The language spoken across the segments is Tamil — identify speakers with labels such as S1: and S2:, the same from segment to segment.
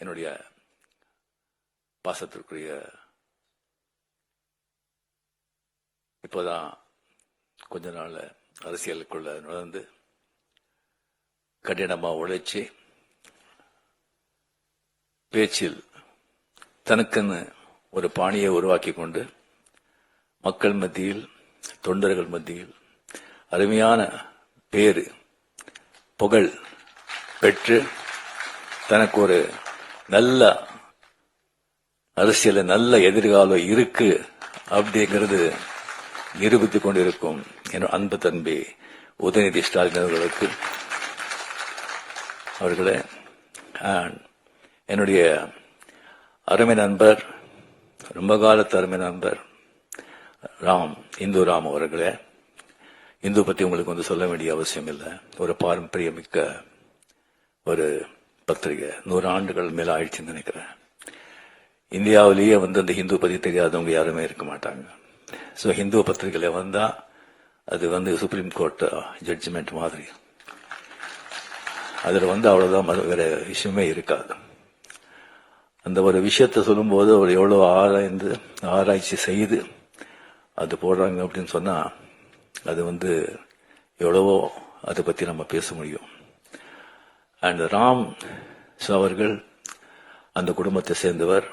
S1: என்னுடைய பாசத்திற்குரிய இப்போதான் கொஞ்ச நாள் அரசியலுக்குள்ள நுழைந்து கடினமாக உழைச்சி பேச்சில் தனக்குன்னு ஒரு பாணியை உருவாக்கி கொண்டு மக்கள் மத்தியில் தொண்டர்கள் மத்தியில் அருமையான பேரு புகழ் பெற்று தனக்கு ஒரு நல்ல அரசியல நல்ல எதிர்காலம் இருக்கு அப்படிங்கிறது நிரூபித்து கொண்டிருக்கும் என் அன்பு தம்பி உதயநிதி ஸ்டாலின் அவர்களுக்கு. அவர்களே என்னுடைய அருமை நண்பர் ரொம்ப காலத்து அருமை நண்பர் ராம் இந்து ராம் அவர்களே. இந்து பத்தி உங்களுக்கு வந்து சொல்ல வேண்டிய அவசியம் இல்லை. ஒரு பாரம்பரியமிக்க ஒரு பத்திரிகை. நூறு ஆண்டுகள் மேல ஆயிடுச்சுன்னு நினைக்கிறேன். இந்தியாவிலேயே வந்து அந்த ஹிந்து பத்தி தெரியாதவங்க யாருமே இருக்க மாட்டாங்க. ஸோ ஹிந்து பத்திரிகையில வந்தா அது வந்து சுப்ரீம் கோர்ட் ஜட்ஜ்மெண்ட் மாதிரி. அதில் வந்து அவ்வளவுதான் வேற விஷயமே இருக்காது. அந்த ஒரு விஷயத்தை சொல்லும்போது அவர் எவ்வளோ ஆராய்ந்து ஆராய்ச்சி செய்து அது போடுறாங்க அப்படின்னு சொன்னா அது வந்து எவ்வளவோ அதை பத்தி நம்ம பேச முடியும். அண்ட் ராம் ஸோ அவர்கள் அந்த குடும்பத்தை சேர்ந்தவர்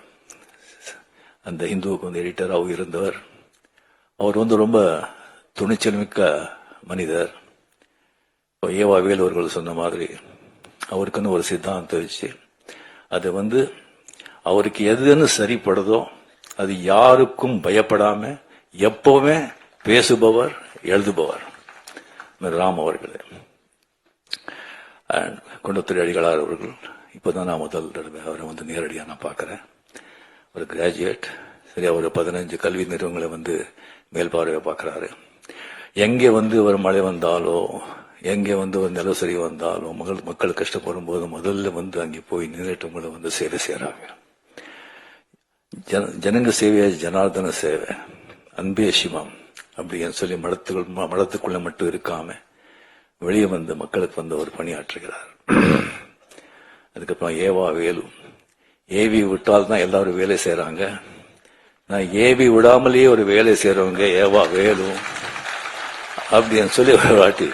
S1: அந்த இந்துவுக்கு வந்து எடிட்டராகவும் இருந்தவர் அவர் வந்து ரொம்ப துணிச்சல் மிக்க மனிதர். இப்போ ஏவா வேலூர்கள் அவர்கள் சொன்ன மாதிரி அவருக்குன்னு ஒரு சித்தாந்தம் வச்சு அது வந்து அவருக்கு எதுன்னு சரிப்படுதோ அது யாருக்கும் பயப்படாம எப்பவுமே பேசுபவர் எழுதுபவர். ராம் அவர்களே. குண்டத்துறை அடிகளார் அவர்கள் இப்போதான் நான் முதல் தடவை அவரை வந்து நேரடியாக நான் பார்க்குறேன். ஒரு கிராஜுவேட் சரி அவர் பதினஞ்சு கல்வி நிறுவனங்களை வந்து மேல்பார்வையை பார்க்குறாரு. எங்கே வந்து ஒரு மழை வந்தாலோ எங்கே வந்து ஒரு நிலசரி வந்தாலோ மக்கள் மக்கள் கஷ்டப்படும் போது முதல்ல வந்து அங்கே போய் நின்றுட்டவங்களை வந்து சேவை செய்கிறாங்க ஜன ஜனங்க சேவையா ஜனார்தன சேவை அன்பே சிவம் அப்படின்னு சொல்லி மடத்துக்குள் ம- மட்டும் இருக்காமல் வெளியே வந்து மக்களுக்கு வந்து அவர் பணியாற்றுகிறார். அதுக்கப்புறம் ஏவா வேலு. ஏவி விட்டால் தான் எல்லாரும் வேலை செய்யறாங்க நான் ஏவி விடாமலேயே ஒரு வேலை செய்றவங்க ஏவா வேலு அப்படின்னு சொல்லி ஒரு வாட்டி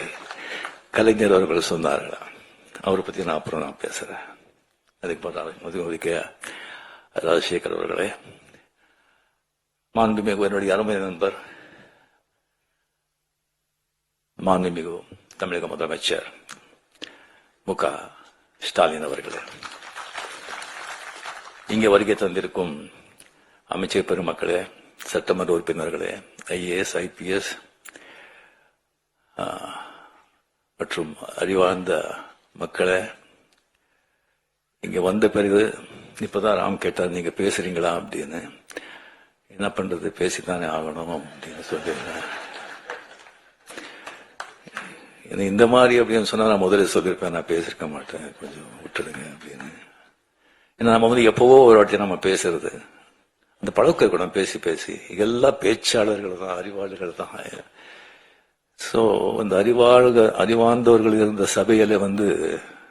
S1: கலைஞர் அவர்கள் சொன்னார்கள் அவரை பத்தி நான் அப்புறம் நான் பேசுறேன். அதுக்கு மதுமதிக்க ராஜசேகர் அவர்களே. மாண்புமிகு என்னுடைய அருமை நண்பர் மாண்புமிகு தமிழக முதலமைச்சர் மு க. ஸ்டாலின் அவர்களே. இங்கே வருகை தந்திருக்கும் அமைச்சர் பெருமக்களே சட்டமன்ற உறுப்பினர்களே ஐஏஎஸ் ஐபிஎஸ் மற்றும் அறிவார்ந்த மக்களே இங்க வந்த பிறகு இப்பதான் ராம் கேட்டார் நீங்க பேசுறீங்களா? அப்படின்னு. என்ன பண்றது? பேசித்தானே ஆகணும் அப்படின்னு சொல்லி இந்த மாதிரி அப்படின்னு சொன்னா நான் முதல்ல சொல்லியிருப்பேன் நான் பேசியிருக்க மாட்டேன். கொஞ்சம் விட்டுடுங்க அப்படின்னு. ஏன்னா நம்ம வந்து எப்பவோ ஒரு வாட்டி நம்ம பேசுறது. அந்த பழக்கம் கூட பேசி பேசி. எல்லாம் பேச்சாளர்கள் தான் அறிவாளர்கள் தான். ஸோ அந்த அறிவாளர்கள் அறிவார்ந்தவர்கள் இருந்த சபையில வந்து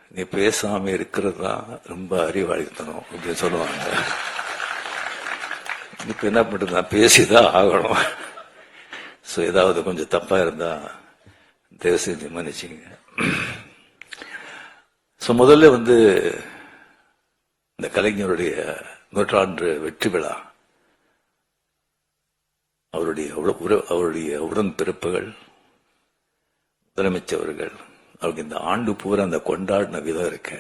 S1: நீ பேசாம இருக்கிறது தான் ரொம்ப அறிவாளித்தனம் அப்படின்னு சொல்லுவாங்க. இப்ப என்ன பண்ணுறது நான் பேசிதான் ஆகணும். ஸோ ஏதாவது கொஞ்சம் தப்பா இருந்தா தயவு செஞ்சு மன்னிச்சுங்க சோ முதல்ல வந்து இந்த கலைஞருடைய நூற்றாண்டு வெற்றி விழா அவருடைய அவருடைய உடன் அவருடைய உடன்பிறப்புகள் முதலமைச்சவர்கள் அவருக்கு இந்த ஆண்டு பூரா அந்த கொண்டாடின விதம் இருக்க.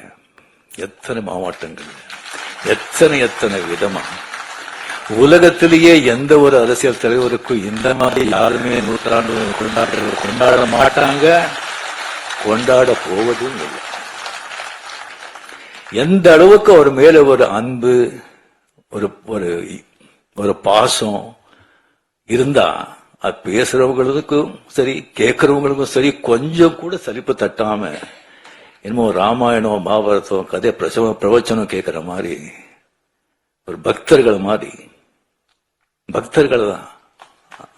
S1: எத்தனை மாவட்டங்கள் எத்தனை எத்தனை விதமா உலகத்திலேயே எந்த ஒரு அரசியல் தலைவருக்கும் இந்த மாதிரி யாருமே நூற்றாண்டு கொண்டாடுறது கொண்டாட மாட்டாங்க. கொண்டாட போவதும் இல்லை. எந்த அளவுக்கு அவர் மேல ஒரு அன்பு ஒரு ஒரு ஒரு பாசம் இருந்தா அது பேசுறவங்களுக்கும் சரி கேட்கறவங்களுக்கும் சரி கொஞ்சம் கூட சலிப்பு தட்டாம என்னமோ ராமாயணம் மகாபாரதம் கதை பிரசவ பிரவச்சனம் கேட்கிற மாதிரி ஒரு பக்தர்கள் மாதிரி பக்தர்கள் தான்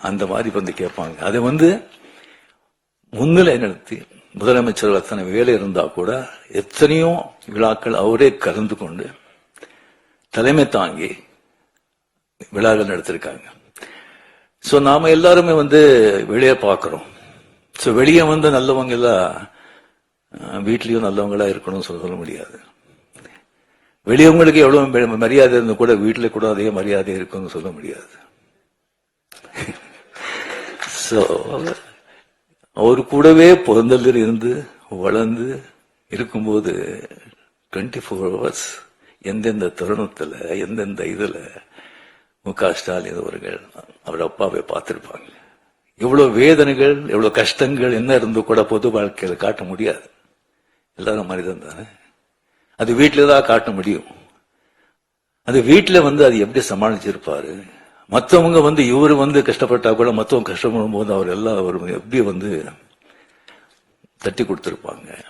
S1: அந்த மாதிரி வந்து கேட்பாங்க. அதை வந்து முன்னிலை நடத்தி முதலமைச்சர்கள் அத்தனை வேலை இருந்தா கூட எத்தனையோ விழாக்கள் அவரே கலந்து கொண்டு தலைமை தாங்கி விழாக்கள் நடத்திருக்காங்க. ஸோ நாம எல்லாருமே வந்து வெளியே பார்க்குறோம். ஸோ வெளியே வந்து நல்லவங்க எல்லாம் நல்லவங்களா இருக்கணும்னு சொல்ல முடியாது. வெளியவங்களுக்கு எவ்வளவு மரியாதை இருந்து கூட வீட்டுல கூட அதே மரியாதை இருக்கும்னு சொல்ல முடியாது. சோ அவர் கூடவே பிறந்ததில் இருந்து வளர்ந்து இருக்கும்போது டுவெண்ட்டி ஃபோர் ஹவர்ஸ் எந்தெந்த தருணத்துல எந்தெந்த இதுல மு க ஸ்டாலின் அவர்கள் அவர் அப்பாவை பார்த்திருப்பாங்க. எவ்வளவு வேதனைகள் எவ்வளவு கஷ்டங்கள் என்ன இருந்து கூட பொது வாழ்க்கையில காட்ட முடியாது. எல்லாரும் மனிதன் தானே? அது வீட்டில் தான் காட்ட முடியும். அது வீட்டில் வந்து அது எப்படி சமாளிச்சிருப்பாரு? மற்றவங்க வந்து இவரு வந்து கஷ்டப்பட்டா கூட மற்றவங்க கஷ்டப்படும் போது அவர் எல்லாம் அவர் எப்படி வந்து தட்டி கொடுத்துருப்பாங்க?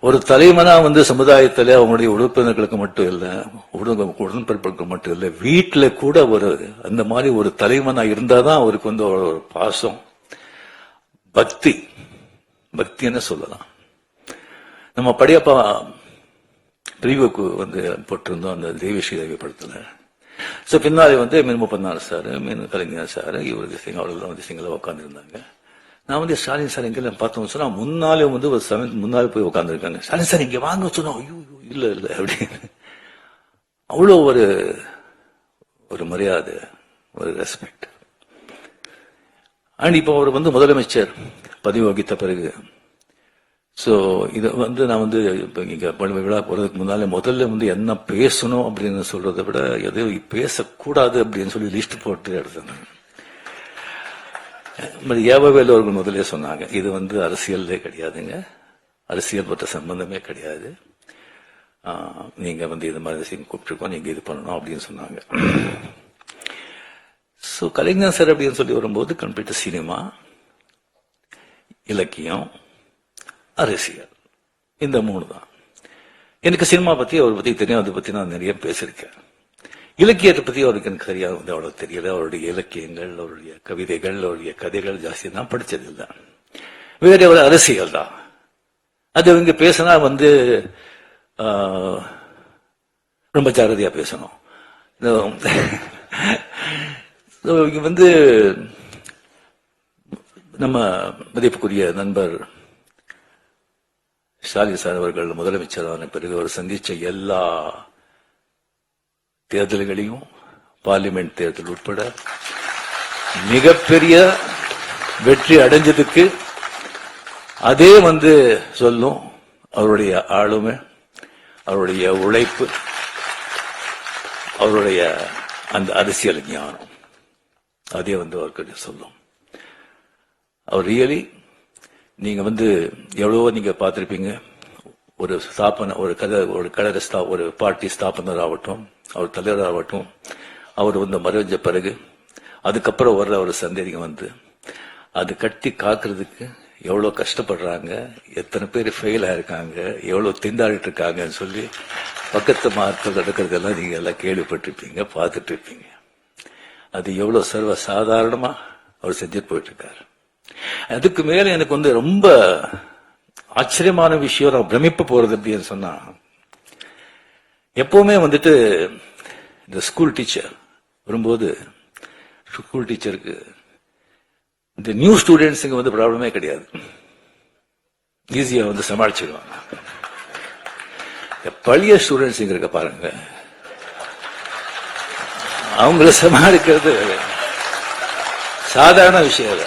S1: ஒரு தலைமனா வந்து சமுதாயத்தில் அவங்களுடைய உறுப்பினர்களுக்கு மட்டும் இல்லை உடன் உடன்பிறப்புகளுக்கு மட்டும் இல்லை வீட்டில் கூட ஒரு அந்த மாதிரி ஒரு தலைமனாக இருந்தால் தான் அவருக்கு வந்து ஒரு பாசம். பக்தி. பக்தின்னு சொல்லலாம். நம்ம படையப்பா பிரிவுக்கு வந்து போட்டிருந்தோம் அந்த தேவி படத்துல. ஸோ பின்னாடி வந்து மீன் முப்பநாள் சார் மீன் கலைஞர் சார் இவர் திசைங்க அவர்கள் வந்து திசைங்களை உட்காந்துருந்தாங்க நான் வந்து ஸ்டாலின் சார் எங்கே பார்த்தோம்? சொன்னால் முன்னாலே வந்து ஒரு செவன்த் முன்னாலே போய் உட்காந்துருக்காங்க ஸ்டாலின் சார் இங்கே வாங்க சொன்னோம் ஐயோ ஐயோ, இல்லை அப்படின்னு. அவ்வளோ ஒரு ஒரு மரியாதை ஒரு ரெஸ்பெக்ட் அண்ட் இப்போ அவர் வந்து முதலமைச்சர் பதவி வகித்த பிறகு ஸோ இதை வந்து நான் வந்து இப்போ இங்கே பல்வேறு விழா போகிறதுக்கு முன்னாலே முதல்ல வந்து என்ன பேசணும் அப்படின்னு சொல்றதை விட எதையும் பேசக்கூடாது அப்படின்னு சொல்லி லிஸ்ட் போட்டு எடுத்தேன் ஏவவேல் அவர்கள் முதல்ல சொன்னாங்க இது வந்து அரசியல்லே கிடையாதுங்க. அரசியல் பற்ற சம்பந்தமே கிடையாது. நீங்கள் நீங்க வந்து இது மாதிரி விஷயம் கூப்பிட்டுருக்கோம் நீங்க இது பண்ணணும் அப்படின்னு சொன்னாங்க. ஸோ கலைஞர் சார் அப்படின்னு சொல்லி வரும்போது கம்ப்யூட்டர் சினிமா இலக்கியம் அரசியல். இந்த மூணு தான். எனக்கு சினிமா பத்தி அவர் பத்தி தெரியும் அதை பத்தி நான் நிறைய பேசியிருக்கேன். இலக்கியத்தை பத்தி அவருக்கு எனக்கு சரியா வந்து அவ்வளவு தெரியல. அவருடைய இலக்கியங்கள் அவருடைய கவிதைகள் அவருடைய கதைகள் ஜாஸ்தி நான் படிச்சதில்லை. வேற ஒரு அரசியல் தான். அது இங்க பேசினா வந்து ஆஹ், ரொம்ப ஜாகிரதையா பேசணும். இங்க வந்து நம்ம மதிப்புக்குரிய நண்பர் ஸ்டாலின் சார் அவர்கள் முதலமைச்சரான பிறகு அவர் சந்திச்ச எல்லா தேர்தல்களையும் பார்லிமெண்ட் தேர்தல் உட்பட மிகப்பெரிய வெற்றி அடைஞ்சதுக்கு அதே வந்து சொல்லும் அவருடைய ஆளுமை அவருடைய உழைப்பு அவருடைய அந்த அரசியல் ஞானம். அதே வந்து அவர்கிட்ட சொல்லும். அவர் ரியலி நீங்க வந்து எவ்வளவோ நீங்க பார்த்திருப்பீங்க. ஒரு ஸ்தாபன ஒரு கதை ஒரு கழக ஸ்தா ஒரு பார்ட்டி ஸ்தாபனர் ஆகட்டும் அவர் தலைவர் ஆகட்டும் அவர் வந்து மறைஞ்ச பிறகு அதுக்கப்புறம் வர்ற ஒரு சந்தேகம் வந்து அது கட்டி காக்குறதுக்கு எவ்வளவு கஷ்டப்படுறாங்க எத்தனை பேர் ஃபெயில் ஆயிருக்காங்க எவ்வளவு திண்டாடிட்டு இருக்காங்கன்னு சொல்லி பக்கத்து மார்க்கள் நடக்கிறதெல்லாம் நீங்க எல்லாம் கேள்விப்பட்டிருப்பீங்க பார்த்துட்டு இருப்பீங்க. அது எவ்வளவு சர்வ சாதாரணமா அவர் செஞ்சுட்டு போயிட்டு இருக்காரு அதுக்கு மேல எனக்கு வந்து ரொம்ப ஆச்சரியமான விஷயம் நான் பிரமிப்பு போறது அப்படின்னு சொன்னா எப்பவுமே வந்துட்டு இந்த ஸ்கூல் டீச்சர் வரும்போது ஸ்கூல் டீச்சருக்கு இந்த நியூ ஸ்டூடெண்ட்ஸுக்கு வந்து ப்ராப்ளமே கிடையாது. ஈஸியா வந்து சமாளிச்சிடுவாங்க பழைய ஸ்டூடெண்ட்ஸ் இங்க இருக்க பாருங்க. அவங்கள சமாளிக்கிறது சாதாரண விஷயம் இல்ல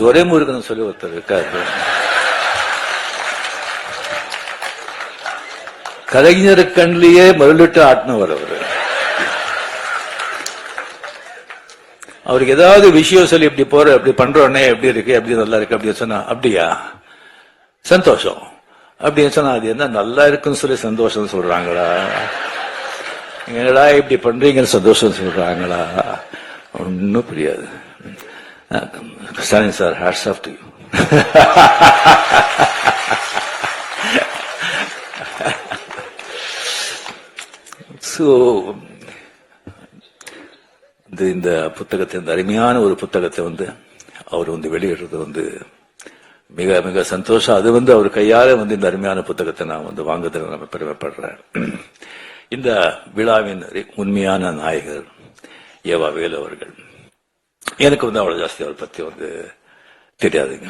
S1: துரைமுருகன் சொல்லி ஒருத்தர் இருக்காரு. கலைஞர் கண்ணிலேயே மருளிட்டு ஆட்டினவர் அவர். அவருக்கு ஏதாவது விஷயம் சொல்லி இப்படி போற இப்படி பண்றோன்னே எப்படி இருக்கு எப்படி நல்லா இருக்கு அப்படின்னு சொன்னா அப்படியா? சந்தோஷம். அப்படின்னு சொன்னா அது என்ன நல்லா இருக்குன்னு சொல்லி சந்தோஷம் சொல்றாங்களா? என்னடா இப்படி பண்றீங்கன்னு சந்தோஷம் சொல்றாங்களா? ஒன்னும் புரியாது. Stalin sir hats off to so இந்த இந்த புத்தகத்தை இந்த அருமையான ஒரு புத்தகத்தை வந்து அவர் வந்து வெளியிடுறது வந்து மிக மிக சந்தோஷம். அது வந்து அவர் கையால வந்து இந்த அருமையான புத்தகத்தை நான் வந்து வாங்குறதுல நம்ம பெருமைப்படுறேன் இந்த விழாவின் உண்மையான நாயகர் ஏவா வேலு அவர்கள். எனக்கு வந்து அவ்வளோ ஜாஸ்தி அவரை பற்றி வந்து தெரியாதுங்க.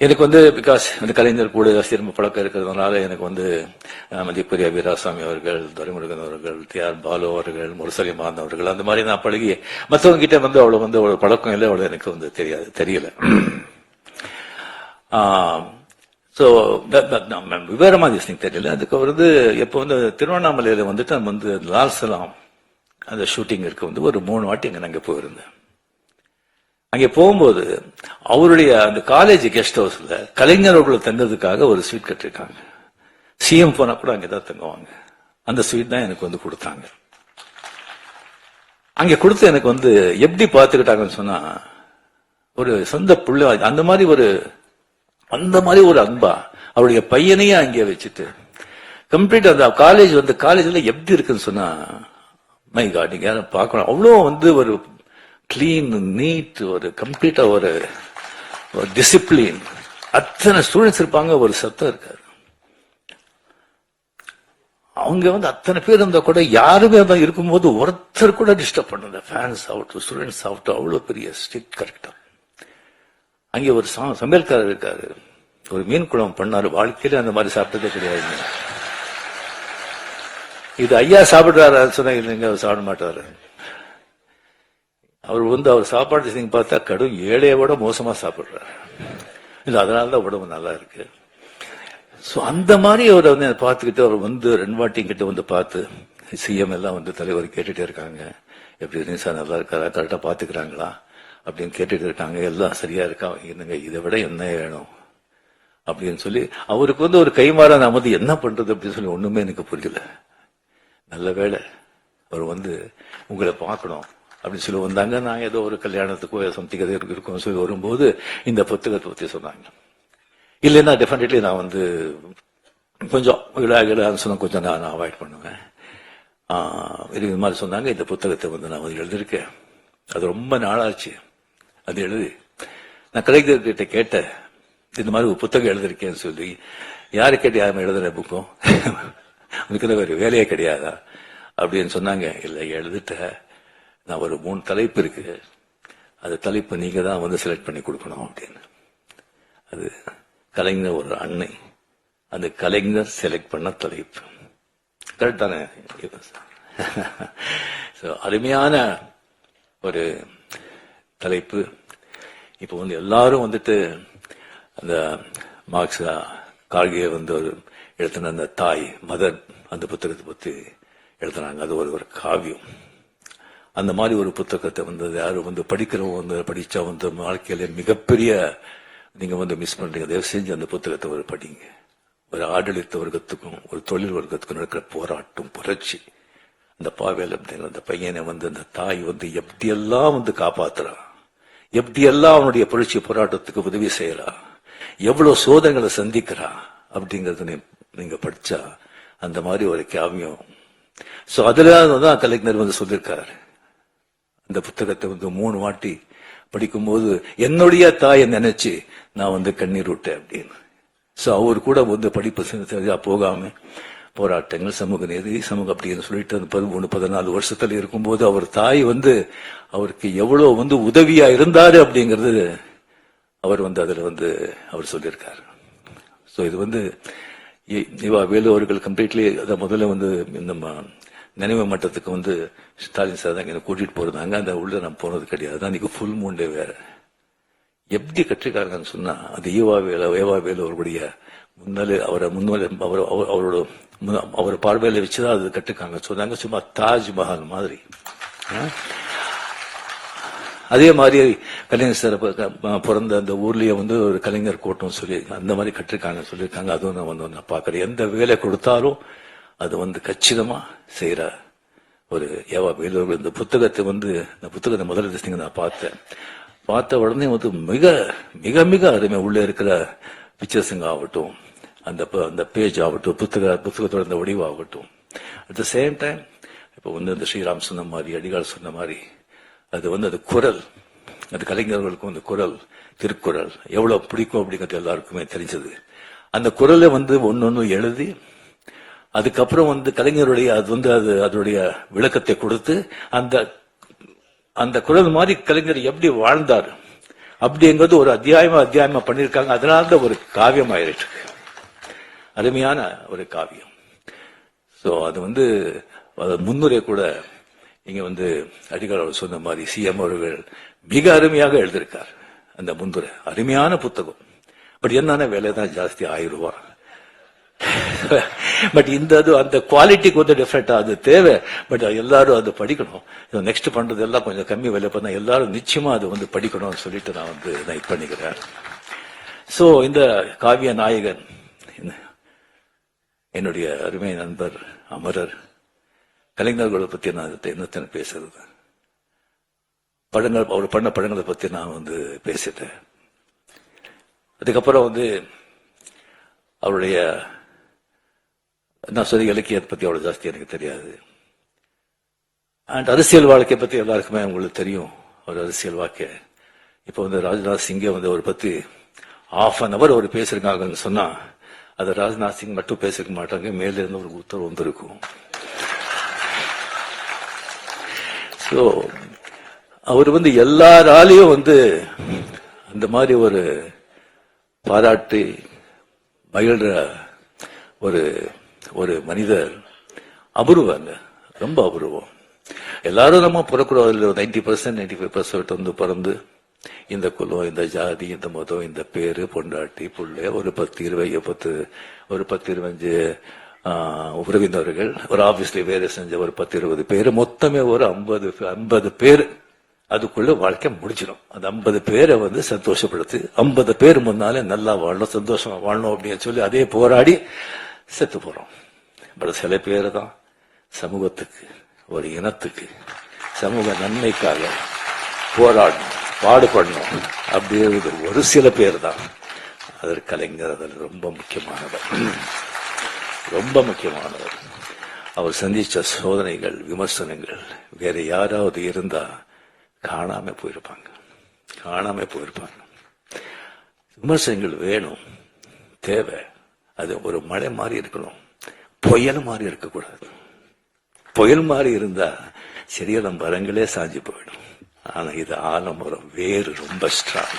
S1: எனக்கு வந்து பிகாஸ் இந்த கலைஞர் கூட ஜாஸ்தி ரொம்ப பழக்கம் இருக்கிறதுனால எனக்கு வந்து அஹ், மதிப்புரிய வீராசாமி அவர்கள் துரைமுருகன் அவர்கள் டி ஆர் பாலு அவர்கள் முரசலிமான் அவர்கள் அந்த மாதிரி நான் பழகி மற்றவங்க கிட்ட வந்து அவ்வளோ வந்து அவ்வளோ பழக்கம் இல்லை அவ்வளோ எனக்கு வந்து தெரியாது தெரியல. ஸோ விவரமாக திஸ் தெரியல. அதுக்கு வந்து எப்போ வந்து திருவண்ணாமலையில் வந்துட்டு நம்ம வந்து லால் சலாம் அந்த ஷூட்டிங்கிற்கு வந்து ஒரு மூணு வாட்டி அங்கே நாங்கள் போயிருந்தேன் அங்கே போகும்போது அவருடைய அந்த காலேஜ் கெஸ்ட் ஹவுஸில் கலைஞர்களுக்குள்ள தங்குறதுக்காக ஒரு ஸ்வீட் கட்டிருக்காங்க. சிஎம் போனால் கூட அங்கே தான் தங்குவாங்க. அந்த ஸ்வீட் தான் எனக்கு வந்து கொடுத்தாங்க. அங்கே கொடுத்து எனக்கு வந்து எப்படி பார்த்துக்கிட்டாங்கன்னு சொன்னால் ஒரு சொந்த பிள்ளை அந்த மாதிரி ஒரு அந்த மாதிரி ஒரு அன்பா அவருடைய பையனையே அங்கே வச்சுட்டு கம்ப்ளீட் அந்த காலேஜ் வந்து காலேஜில் எப்படி இருக்குன்னு சொன்னால் மை காட் நீங்க யாரும் பார்க்கணும். அவ்வளோ வந்து ஒரு கிளீன் நீட் ஒரு கம்ப்ளீட்டா ஒரு டிசிப்ளின் அத்தனை ஸ்டூடெண்ட்ஸ் இருப்பாங்க ஒரு சத்தம் இருக்காரு அவங்க வந்து அத்தனை பேர் இருந்தா கூட யாருமே தான் இருக்கும்போது ஒருத்தர் கூட டிஸ்டர்ப் பண்ணல. ஃபேன்ஸ் ஆகட்டும் ஸ்டூடெண்ட்ஸ் ஆகட்டும் அவ்வளவு பெரிய ஸ்ட்ரிக்ட் கரெக்டா அங்கே ஒரு சமையல்காரர் இருக்காரு. ஒரு மீன் குழம்பு பண்ணாரு. வாழ்க்கையில அந்த மாதிரி சாப்பிட்டதே கிடையாது. இது ஐயா சாப்பிடுறாரு சொன்னா இல்லைங்க அவர் சாப்பிட மாட்டாரு? அவர் வந்து அவர் சாப்பாடு நீங்க பார்த்தா கடும் ஏழையை விட மோசமா சாப்பிடுறாரு. இல்ல அதனாலதான் உடம்பு நல்லா இருக்கு. சோ அந்த மாதிரி அவரை வந்து பார்த்துக்கிட்டு அவர் வந்து ரெண்டு வாட்டியும் கிட்ட வந்து பார்த்து சிஎம் எல்லாம் வந்து தலைவர் கேட்டுட்டே இருக்காங்க. எப்படி சார் நல்லா இருக்காரா? கரெக்டா பாத்துக்கிறாங்களா அப்படின்னு கேட்டுட்டு இருக்காங்க. எல்லாம் சரியா இருக்கா? என்னங்க இதை விட என்ன வேணும் அப்படின்னு சொல்லி அவருக்கு வந்து ஒரு கைமாறா நான் வந்து என்ன பண்றது அப்படின்னு சொல்லி ஒண்ணுமே எனக்கு புரியல. நல்ல வேளை அவர் வந்து உங்களை பார்க்கணும் அப்படின்னு சொல்லி வந்தாங்க. நான் ஏதோ ஒரு கல்யாணத்துக்கோ சம்திங் எதோ இருக்கும்னு சொல்லி வரும்போது இந்த புத்தகத்தை பற்றி சொன்னாங்க. இல்லைன்னா டெஃபினெட்லி நான் வந்து கொஞ்சம் விழா கிழான்னு சொன்னா கொஞ்சம் நான் அவாய்ட் பண்ணுவேன். இது மாதிரி சொன்னாங்க. இந்த புத்தகத்தை வந்து நான் வந்து எழுதியிருக்கேன். அது ரொம்ப நாளாச்சு. அது எழுதி நான் கலைஞர்கிட்ட கேட்டேன். இந்த மாதிரி ஒரு புத்தகம் எழுதிருக்கேன்னு சொல்லி. யாரு கேட்டு யாரும் எழுதுன புக்கும்? உனக்கு வேற வேலையே கிடையாதா? அப்படின்னு சொன்னாங்க. இல்லை எழுதிட்ட. நான் ஒரு மூணு தலைப்பு இருக்கு. அது தலைப்பு நீங்க தான் வந்து செலக்ட் பண்ணி கொடுக்கணும் அப்படின்னு. அது கலைஞர் ஒரு அன்னை. அந்த கலைஞர் செலக்ட் பண்ண தலைப்பு. கரெக்ட் தானே? So, அருமையான ஒரு தலைப்பு. இப்போ வந்து எல்லாரும் வந்துட்டு அந்த மார்க்ஸ் கார்கே வந்து ஒரு எழுத்தின அந்த தாய் மதர் அந்த புத்தகத்தை பத்தி எழுதுனாங்க. அது ஒரு ஒரு காவியம். அந்த மாதிரி ஒரு புத்தகத்தை வந்து யாரும் வந்து படிக்கிறவங்க வந்து படிச்சா வந்து வாழ்க்கையில மிகப்பெரிய நீங்க வந்து மிஸ் பண்ணுறீங்க தயவு செஞ்சு அந்த புத்தகத்தை ஒரு படிங்க. ஒரு ஆடளித்த வர்க்கத்துக்கும் ஒரு தொழில் வர்க்கத்துக்கும் நடக்கிற போராட்டம் புரட்சி. அந்த பாவேல் அப்படிங்கிற அந்த பையனை வந்து அந்த தாய் வந்து எப்படியெல்லாம் வந்து காப்பாத்துறான் எப்படியெல்லாம் அவனுடைய புரட்சி போராட்டத்துக்கு உதவி செய்யறா? எவ்வளவு சோதனைகளை சந்திக்கிறா? அப்படிங்கறத நீங்க படிச்சா அந்த மாதிரி ஒரு காவியம். சோ அதில் தான் கலைஞர் வந்து சொல்லியிருக்காரு அந்த புத்தகத்தை வந்து மூணு வாட்டி படிக்கும்போது என்னுடைய தாயை நினைச்சு நான் வந்து கண்ணீர் விட்டேன் அப்படின்னு. சோ அவர் கூட வந்து படிப்பு போகாம போராட்டங்கள் சமூக நீதி சமூக அப்படின்னு சொல்லிட்டு அந்த பதிமூணு பதினாலு வருஷத்துல இருக்கும்போது அவர் தாய் வந்து அவருக்கு எவ்வளவு வந்து உதவியா இருந்தாரு அப்படிங்கிறது அவர் வந்து அதுல வந்து அவர் சொல்லியிருக்காரு சோ இது வந்து இவா வேலு அவர்கள் கம்ப்ளீட்லி முதல்ல வந்து நம்ம நினைவு மட்டத்துக்கு வந்து ஸ்டாலின் சார் தான் என்னை கூட்டிட்டு போறாங்க அந்த உள்ள நான் போனது கிடையாது. அதான் இன்னைக்கு ஃபுல் மூண்டே வேற. எப்படி கட்சிக்காரங்கன்னு சொன்னா அது ஈவா வேலு ஏவா வேலு அவருடைய முன்னாலே அவரை முன்னாலே அவர் அவரோட மு- அவர் பார்வையில வச்சுதான் அது கட்டுக்காங்க. சொன்னாங்க சும்மா தாஜ்மஹால் மாதிரி. அதே மாதிரி கலைஞர் சார் பிறந்த அந்த ஊர்லயே வந்து ஒரு கலைஞர் கூட்டம் சொல்லி அந்த மாதிரி கட்டிருக்காங்க சொல்லியிருக்காங்க. அதுவும் நான் வந்து நான் பார்க்குறேன். எந்த வேலை கொடுத்தாலும் அது வந்து கச்சிதமாக செய்கிற ஒரு ஏவா இந்த புத்தகத்தை வந்து இந்த புத்தகத்தை முதல்ல திசைங்க நான் பார்த்தேன். பார்த்த உடனே வந்து மிக மிக மிக அருமை. உள்ளே இருக்கிற பிக்சர்ஸுங்க ஆகட்டும் அந்த ப- அந்த பேஜ் ஆகட்டும் புத்தக புத்தகத்தோட அந்த வடிவாகட்டும். அட் த சேம் டைம் இப்போ வந்து இந்த ஸ்ரீராம் சொன்ன மாதிரி அடிகால் சொன்ன மாதிரி அது வந்து அது குரல். அது கலைஞர்களுக்கும் அந்த குரல் திருக்குறள். எவ்வளவு பிடிக்கும் அப்படிங்கிறது எல்லாருக்குமே தெரிஞ்சது. அந்த குரலை வந்து ஒன்னொன்னு எழுதி அதுக்கப்புறம் வந்து கலைஞருடைய அது வந்து அது அதனுடைய விளக்கத்தை கொடுத்து அந்த அந்த குரல் மாதிரி கலைஞர் எப்படி வாழ்ந்தார் அப்படிங்கிறது ஒரு அத்தியாயமா அத்தியாயமா பண்ணியிருக்காங்க. அதனால தான் ஒரு காவியம் ஆயிருக்கு. அருமையான ஒரு காவியம். ஸோ அது வந்து முன்னுரை கூட இங்கே வந்து அடிகள் அவர் சொன்ன மாதிரி சிஎம் அவர்கள் மிக அருமையாக எழுதியிருக்கார். அந்த முந்துரை. அருமையான புத்தகம். பட் என்னன்னா விலை தான் ஜாஸ்தி ஆயிரம் பட் இந்த அது அந்த குவாலிட்டிக்கு வந்து டிஃப்ரெண்டா அது தேவை. பட் எல்லாரும் அது படிக்கணும். நெக்ஸ்ட் பண்றது எல்லாம் கொஞ்சம் கம்மி விலை பண்ணா எல்லாரும் நிச்சயமா அது வந்து படிக்கணும்னு சொல்லிட்டு நான் வந்து நான் இது பண்ணிக்கிறேன். சோ இந்த காவிய நாயகன் என்னுடைய அருமை நண்பர் அமரர் கலைஞர்களை பத்தி நான் என்னத்தனை பேசுறது? படங்கள் அவர் பண்ண படங்களை பத்தி நான் வந்து பேசிட்டேன். அதுக்கப்புறம் வந்து அவருடைய நான் சொல்லி இலக்கியத்தை பத்தி அவ்வளவு ஜாஸ்தி எனக்கு தெரியாது. அண்ட் அரசியல் வாழ்க்கை பத்தி எல்லாருக்குமே உங்களுக்கு தெரியும். ஒரு அரசியல் வாழ்க்கை. இப்போ வந்து ராஜ்நாத் சிங்கை வந்து அவரை பத்தி ஆஃப் அன் அவர் அவர் பேசிருக்காங்கன்னு சொன்னா அது ராஜ்நாத் சிங் மட்டும் பேசிருக்க மாட்டாங்க. மேல இருந்து ஒரு உத்தரவு வந்திருக்கும். ஸோ அவர் வந்து எல்லாராலையும் வந்து அந்த மாதிரி ஒரு பாராட்டி மகிழ்ற ஒரு ஒரு மனிதர் அபூர்வங்க ரொம்ப அபூர்வம். எல்லாரும் நம்ம பிறக்கிறோம் ninety percent ninety five percent வந்து பிறந்து இந்த குலம் இந்த ஜாதி இந்த மதம் இந்த பேரு பொண்டாட்டி புள்ளை ஒரு பத்து இருபது பத்து ஒரு பத்து இருபஞ்சு உறவினர்கள் ஒரு ஆபீஸ்ல வேலை செஞ்ச ஒரு பத்து இருபது பேர் மொத்தமே ஒரு ஐம்பது ஐம்பது பேர். அதுக்குள்ள வாழ்க்கை முடிச்சிடும் அந்த ஐம்பது பேரை வந்து சந்தோஷப்படுத்து ஐம்பது பேர் முன்னாலே நல்லா வாழணும் சந்தோஷமா வாழணும் அப்படின்னு சொல்லி அதே போராடி செத்து போறோம். பட் சில பேர் தான் சமூகத்துக்கு ஒரு இனத்துக்கு சமூக நன்மைக்காக போராடணும் பாடுபடணும் அப்படிங்கிறது ஒரு சில பேர் தான். அதற்கு கலைஞர் அதில் ரொம்ப முக்கியமானவர். ரொம்ப முக்கியமானவர். அவர் சந்திச்ச சோதனைகள் விமர்சனங்கள் வேற யாராவது இருந்தா காணாம போயிருப்பாங்க. காணாம போயிருப்பாங்க. விமர்சனங்கள் வேணும். தேவை. அது ஒரு மழை மாதிரி இருக்கணும். புயல் மாதிரி இருக்கக்கூடாது. புயல் மாதிரி இருந்தா சரியான மரங்களே சாஞ்சு போயிடும். ஆனா இது ஆலமரம் வேறு ரொம்ப ஸ்ட்ராங்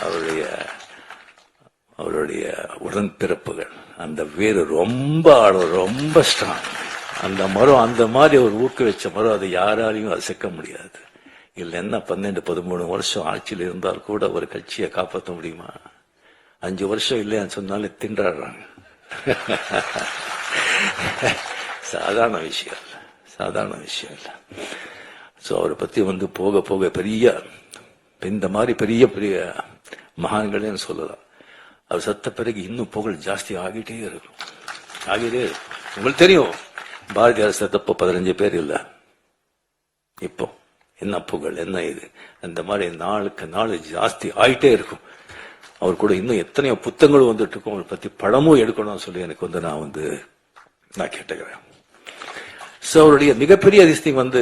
S1: அவருடைய அவருடைய உடன்பிறப்புகள் அந்த வேறு ரொம்ப ரொம்ப ஸ்ட்ராங் அந்த மரம் அந்த மாதிரி அவர் ஊக்குவிச்ச மரம் அதை யாராலையும் அசைக்க முடியாது. இல்ல என்ன பன்னெண்டு பதிமூணு வருஷம் ஆட்சியில் இருந்தால் கூட ஒரு கட்சியை காப்பாற்ற முடியுமா? அஞ்சு வருஷம் இல்லையான்னு சொன்னாலே திண்டாடுறாங்க சாதாரண விஷயம் இல்ல. சாதாரண விஷயம் இல்ல. சோ அவரை பத்தி வந்து போக போக பெரிய இந்த மாதிரி பெரிய பெரிய மகான்களே சொல்லலாம். அவர் சத்த பிறகு இன்னும் புகழ் ஜாஸ்தி ஆகிட்டே இருக்கும். ஆகிட்டே இருக்கும். உங்களுக்கு தெரியும் பாரதியார் சத்தப்போ பதினஞ்சு பேர் இல்லை. இப்போ என்ன புகழ் என்ன இது? அந்த மாதிரி நாளுக்கு நாள் ஜாஸ்தி ஆகிட்டே இருக்கும். அவர் கூட இன்னும் எத்தனையோ புத்தகங்களும் வந்துட்டு இருக்கும். அவரை பத்தி படமும் எடுக்கணும்னு சொல்லி எனக்கு வந்து நான் வந்து நான் கேட்டுக்கிறேன். சோ அவருடைய மிகப்பெரிய அதிசயம் வந்து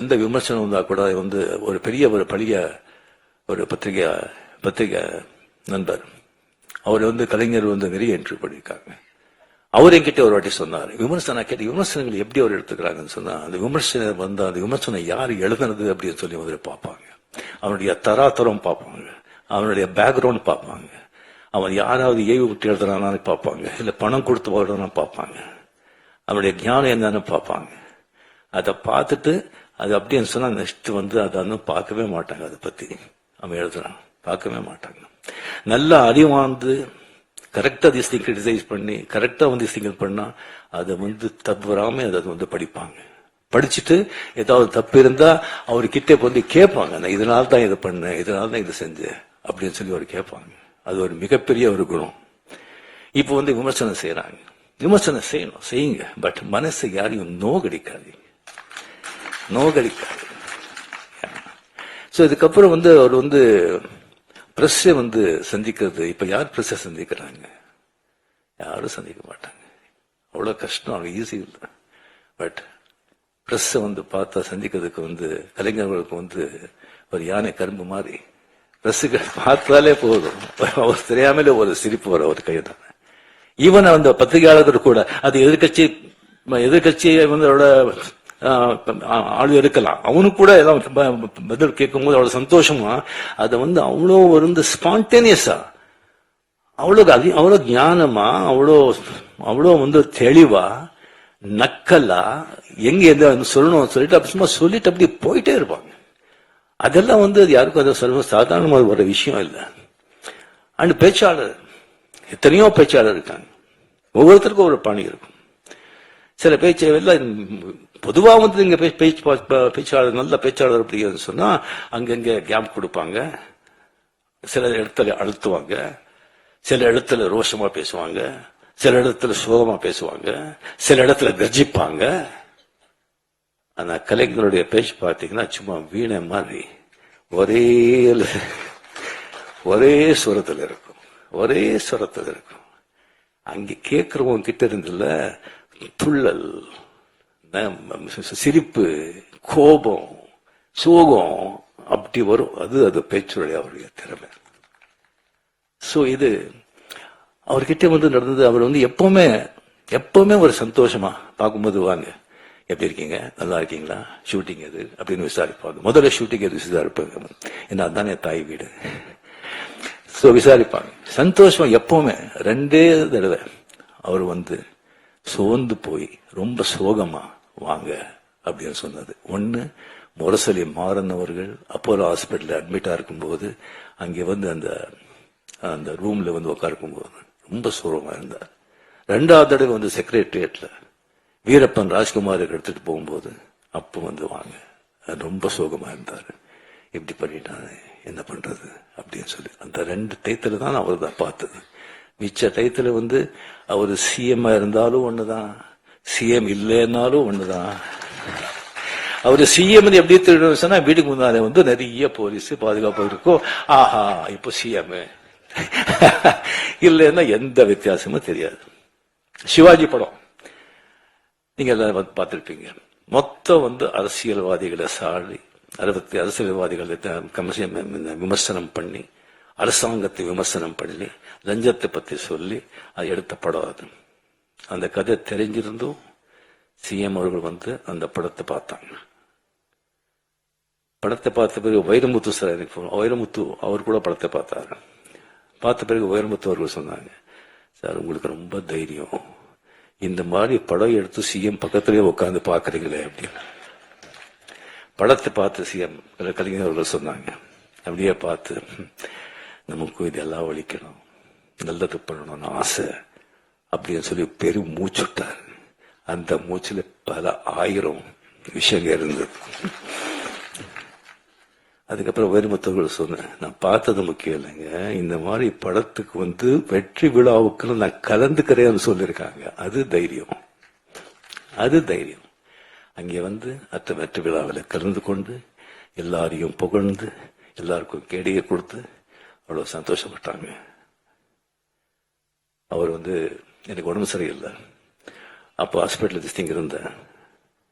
S1: எந்த விமர்சனம் வந்தா கூட வந்து ஒரு பெரிய ஒரு பழைய ஒரு பத்திரிகை பத்திரிகை நண்பர். அவர் வந்து கலைஞர் வந்து நிறைய என்ட்ரி பண்ணியிருக்காங்க அவர் என்கிட்ட ஒரு வாட்டி சொன்னார் விமர்சனம் நான் கேட்ட விமர்சனங்கள் எப்படி அவர் எடுத்துக்கிறாங்கன்னு சொன்னா அந்த விமர்சனம் வந்து அந்த விமர்சனம் யார் எழுதுனது அப்படின்னு சொல்லி முதல்ல பார்ப்பாங்க. அவனுடைய தராதரம் பார்ப்பாங்க. அவனுடைய பேக்ரவுண்ட் பார்ப்பாங்க. அவன் யாராவது ஏவி விட்டு எழுதுறானான்னு பார்ப்பாங்க. இல்லை பணம் கொடுத்து போடுறான்னு பார்ப்பாங்க. அவனுடைய ஞானம் என்னன்னு பார்ப்பாங்க. அதை பார்த்துட்டு அது அப்படின்னு சொன்னா நெக்ஸ்ட் வந்து அதை பார்க்கவே மாட்டாங்க. அதை பத்தி அவன் எழுதுறான். பார்க்கவே மாட்டாங்க. நல்ல அறிவார்ந்து கரெக்டா திஸ் திங் கிரிட்டிசைஸ் பண்ணி கரெக்டா வந்து திங்கிங் பண்ணா அதை வந்து தவறாம அதை வந்து படிப்பாங்க. படிச்சுட்டு ஏதாவது தப்பு இருந்தா அவர் கிட்ட வந்து கேட்பாங்க. நான் இதனால தான் இதை பண்ணேன் இதனால தான் இதை செஞ்சேன் அப்படின்னு சொல்லி அவர் கேட்பாங்க. அது ஒரு மிகப்பெரிய ஒரு குணம். இப்போ வந்து விமர்சனம் செய்யறாங்க விமர்சனம் செய்யணும் செய்யுங்க. பட் மனசு யாரையும் நோகடிக்காதீங்க. நோகடிக்காது ஸோ இதுக்கப்புறம் வந்து அவர் வந்து பிரஸ்ஸை வந்து சந்திக்கிறது இப்ப யார் பிரஸ்ஸை சந்திக்கிறாங்க? யாரும் சந்திக்க மாட்டாங்க. அவ்வளவு கஷ்டம் அவ்வளவு ஈஸி இல்லை. பட் பிரஸ்ஸை வந்து பார்த்தா சந்திக்கிறதுக்கு வந்து கலைஞர்களுக்கு வந்து ஒரு யானை கரும்பு மாதிரி. பிரஸ்ஸுக்கு பார்த்தாலே போதும். அவர் தெரியாமலே ஒரு சிரிப்பு வரும் அவர் தான் ஈவன் அந்த பத்திரிகையாளர்கள் கூட அது எதிர்கட்சி எதிர்கட்சியை வந்து அவரோட ஆள் இருக்கலாம் அவனுக்கு கூட ஏதாவது ப- பதில் கேட்கும்போது அவ்வளவு சந்தோஷமா? அதை வந்து அவ்வளோ வந்து ஸ்பான்டேனியஸா அவ்வளோ அதி அவ்வளோ ஞானமா அவ்வளோ அவ்வளோ வந்து தெளிவா நக்கலா எங்க எந்த சொல்லணும் சொல்லிட்டு அப்படி சும்மா சொல்லிட்டு அப்படி போயிட்டே இருப்பாங்க. அதெல்லாம் வந்து அது யாருக்கும் அதை சொல்ல சாதாரணமாக ஒரு விஷயம் இல்லை. அண்ட் பேச்சாளர் எத்தனையோ பேச்சாளர் இருக்காங்க. ஒவ்வொருத்தருக்கும் ஒரு பாணி இருக்கும். சில பேச்சு எல்லாம் பொதுவாக வந்து இங்க பே- பேச்சு பா- பேச்சாளர் நல்ல பேச்சாளர் அப்படின்னு சொன்னா அங்கங்க கேம்ப் கொடுப்பாங்க. சில இடத்துல அழுத்துவாங்க. சில இடத்துல ரோஷமா பேசுவாங்க. சில இடத்துல சோகமா பேசுவாங்க. சில இடத்துல கர்ஜிப்பாங்க. ஆனா கலைஞருடைய பேச்சு பார்த்தீங்கன்னா சும்மா வீணை மாதிரி. ஒரே ஒரே சுரத்தில் இருக்கும். ஒரே சுரத்தில் இருக்கும். அங்க கேட்கிறவங்க கிட்ட இருந்துல துள்ளல். சிரிப்பு கோபம் சோகம் அப்படி வரும். அது அது பேச்சுடைய அவருடைய திறமை. சோ இது அவர்கிட்ட வந்து நடந்தது. அவர் வந்து எப்பவுமே எப்பவுமே ஒரு சந்தோஷமா பார்க்கும்போது வாங்க எப்படி இருக்கீங்க? நல்லா இருக்கீங்களா? ஷூட்டிங் எது? அப்படின்னு விசாரிப்பாங்க. முதல்ல ஷூட்டிங் எது விசாரிப்பாங்க? ஏன்னா அதுதானே தாய் வீடு. சோ விசாரிப்பாங்க. சந்தோஷம் எப்பவுமே ரெண்டே தடவை அவர் வந்து சோர்ந்து போய் ரொம்ப சோகமா வாங்க அப்படின்னு சொன்னது. ஒன்று முரசொலி மாறன் அவர்கள் அப்போலோ ஹாஸ்பிட்டல் அட்மிட்டா இருக்கும்போது அங்கே வந்து அந்த அந்த ரூம்ல வந்து உட்காருக்கும் போது ரொம்ப சோகமா இருந்தார். ரெண்டாவது தடவை வந்து செக்ரட்டரியேட்ல வீரப்பன் ராஜ்குமார் எடுத்துட்டு போகும்போது அப்போ வந்து வாங்க. ரொம்ப சோகமா இருந்தார். இப்படி பண்ணிட்டாங்க என்ன பண்றது அப்படின்னு சொல்லி. அந்த ரெண்டு டயத்துல தான் அவர் தான் பார்த்தது. மிச்ச டயத்துல வந்து அவர் சிஎம் இருந்தாலும் ஒண்ணுதான் சிஎம் இல்லைன்னாலும் ஒண்ணுதான். அவர் சிஎம் எப்படி திருடுன்னு சொன்னா வீட்டுக்கு முன்னாலே வந்து நிறைய போலீஸ் பாதுகாப்பு இருக்கும் ஆஹா இப்போ சிஎம் இல்லைன்னா எந்த வித்தியாசமும் தெரியாது. சிவாஜி படம். நீங்க எல்லாரும் வந்து பார்த்திருப்பீங்க. மொத்தம் வந்து அரசியல்வாதிகளை சாடி அறுபத்தி அரசியல்வாதிகளை விமர்சனம் பண்ணி அரசாங்கத்தை விமர்சனம் பண்ணி லஞ்சத்தை பத்தி சொல்லி அது எடுத்த படம் அது. அந்த கதை தெரிஞ்சிருந்தும் சிஎம் அவர்கள் வந்து அந்த படத்தை பார்த்தாங்க. படத்தை பார்த்த பிறகு வைரமுத்து சார் எனக்கு வைரமுத்து அவர் கூட படத்தை பார்த்தாரு. பார்த்த பிறகு வைரமுத்து அவர்கள் சொன்னாங்க சார் உங்களுக்கு ரொம்ப தைரியம். இந்த மாதிரி படம் எடுத்து சிஎம் பக்கத்திலேயே உட்காந்து பாக்குறீங்களே அப்படின்னு. படத்தை பார்த்து சிஎம் கலைஞர் அவர்கள் சொன்னாங்க அப்படியே பார்த்து "ம், நமக்கும் இதெல்லாம் ஒழிக்கணும் நல்லது பண்ணணும்னு ஆசை. அப்படின்னு சொல்லி பெரும் மூச்சுட்டார் அந்த மூச்சுல பல ஆயிரம் விஷயங்கள் இருந்தது. அதுக்கப்புறம் வேறுமத்தவர்கள் சொன்னேன் நான் பார்த்தது முக்கியம் இல்லைங்க. இந்த மாதிரி படத்துக்கு வந்து வெற்றி விழாவுக்கு நான் கலந்துக்கிறேன்னு சொல்லியிருக்காங்க. அது தைரியம். அது தைரியம். அங்கே வந்து அத்த வெற்றி விழாவில் கலந்து கொண்டு எல்லாரையும் புகழ்ந்து எல்லாருக்கும் கேடியை கொடுத்து அவ்வளோ சந்தோஷப்பட்டாங்க. அவர் வந்து எனக்கு உடம்பு சரியில்லை. அப்போ ஹாஸ்பிட்டல் திஸ்திங் இருந்தேன்.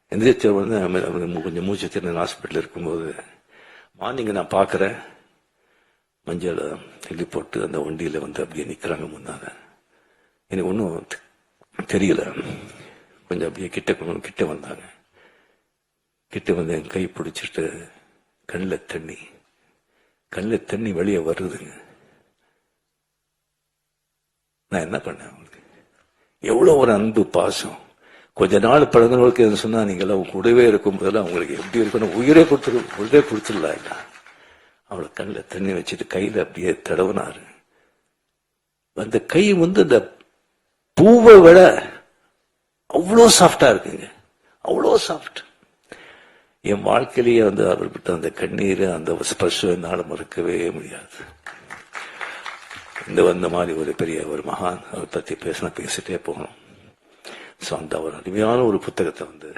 S1: எந்திரிச்ச உடனே கொஞ்சம் மூச்சு திறன் ஹாஸ்பிட்டல் இருக்கும்போது மார்னிங் நான் பார்க்குறேன். மஞ்சள் கிள்ளி போட்டு அந்த வண்டியில் வந்து அப்படியே நிற்கிறாங்க முன்னால. எனக்கு ஒன்றும் தெரியல. கொஞ்சம் அப்படியே கிட்ட கொண்டு கிட்ட வந்தாங்க. கிட்ட வந்து என் கை பிடிச்சிட்டு கண்ணில் தண்ணி கண்ணில் தண்ணி வெளியே வருதுங்க. நான் என்ன பண்ணேன்? எவ்வளோ ஒரு அன்பு பாசம். கொஞ்ச நாள் பழகுனவங்களுக்கு எது சொன்னால் நீங்களாம் அவங்க கூடவே இருக்கும் போதெல்லாம் அவங்களுக்கு எப்படி இருக்கணும் உயிரே கொடுத்துரு உயிரே கொடுத்துடலாம் இல்ல அவளை கண்ணில் தண்ணி வச்சுட்டு கையில் அப்படியே தடவினாரு. அந்த கை வந்து இந்த பூவை விட அவ்வளோ சாஃப்டா இருக்குங்க. அவ்வளோ சாஃப்ட் என் வாழ்க்கையிலேயே வந்து அவர்கிட்ட அந்த கண்ணீர் அந்த ஸ்பர்ஷம் என்னால் மறக்கவே முடியாது. இந்த வந்த மாதிரி ஒரு பெரிய ஒரு மகான் அதை பத்தி பேசினா பேசிட்டே போகணும். ஸோ அந்த ஒரு அருமையான ஒரு புத்தகத்தை வந்து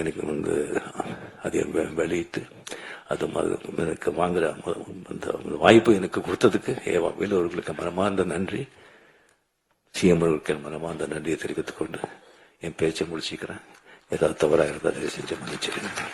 S1: எனக்கு வந்து அதை வெளியிட்டு அது எனக்கு வாங்குற அந்த வாய்ப்பு எனக்கு கொடுத்ததுக்கு ஏவா வேலூர்களுக்கு மனமார்ந்த நன்றி. சிஎம் அவர்களுக்கு மனமார்ந்த நன்றியை தெரிவித்துக் கொண்டு என் பேச்சை முடிச்சுக்கிறேன். ஏதாவது தவறாக இருந்தால் செஞ்சு மன்னிச்சிருக்கேன்